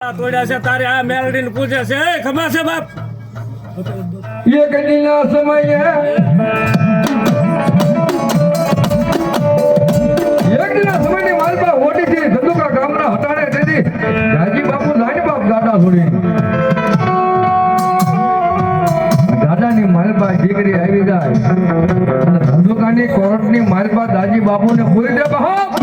તોડ્યા છે, તારે ગામના હટાણે તેથી રાજી બાપુ લાઈન બાપ દાદા છોડી દાદાની માલપા દીકરી આવી જાય. અને ધંધુકાની કોર્ટની માલપા દાજી બાપુને પૂરી દે બાપ?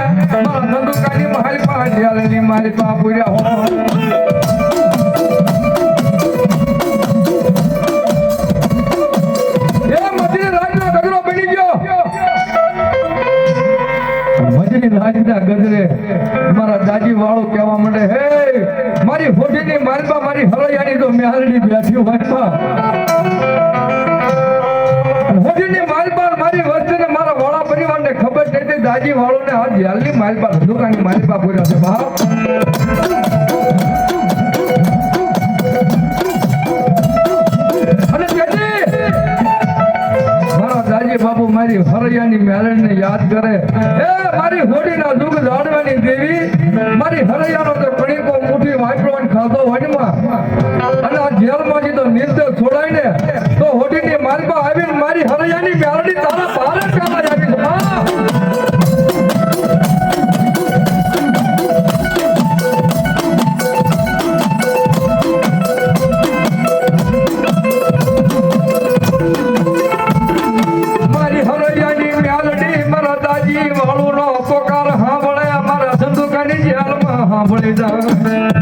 વાળું ને મારા દાજી વાળો કહેવા માંડે હે મારી હોઠીની માલબા મારી હરૈયાની તો મેહાલડી બેઠી હોય હોઠીની માલબા મારી વસ્તીને મારા વાળા પરિવારને ખબર છે તે દાજી વાળોને આ જેલની માલમાં દુકાનની માલમાં પૂર્યા છે અને તેથી મારા મારી હરૈયાની મેલડીને યાદ કરે. એ મારી હોડીના महाबलिदान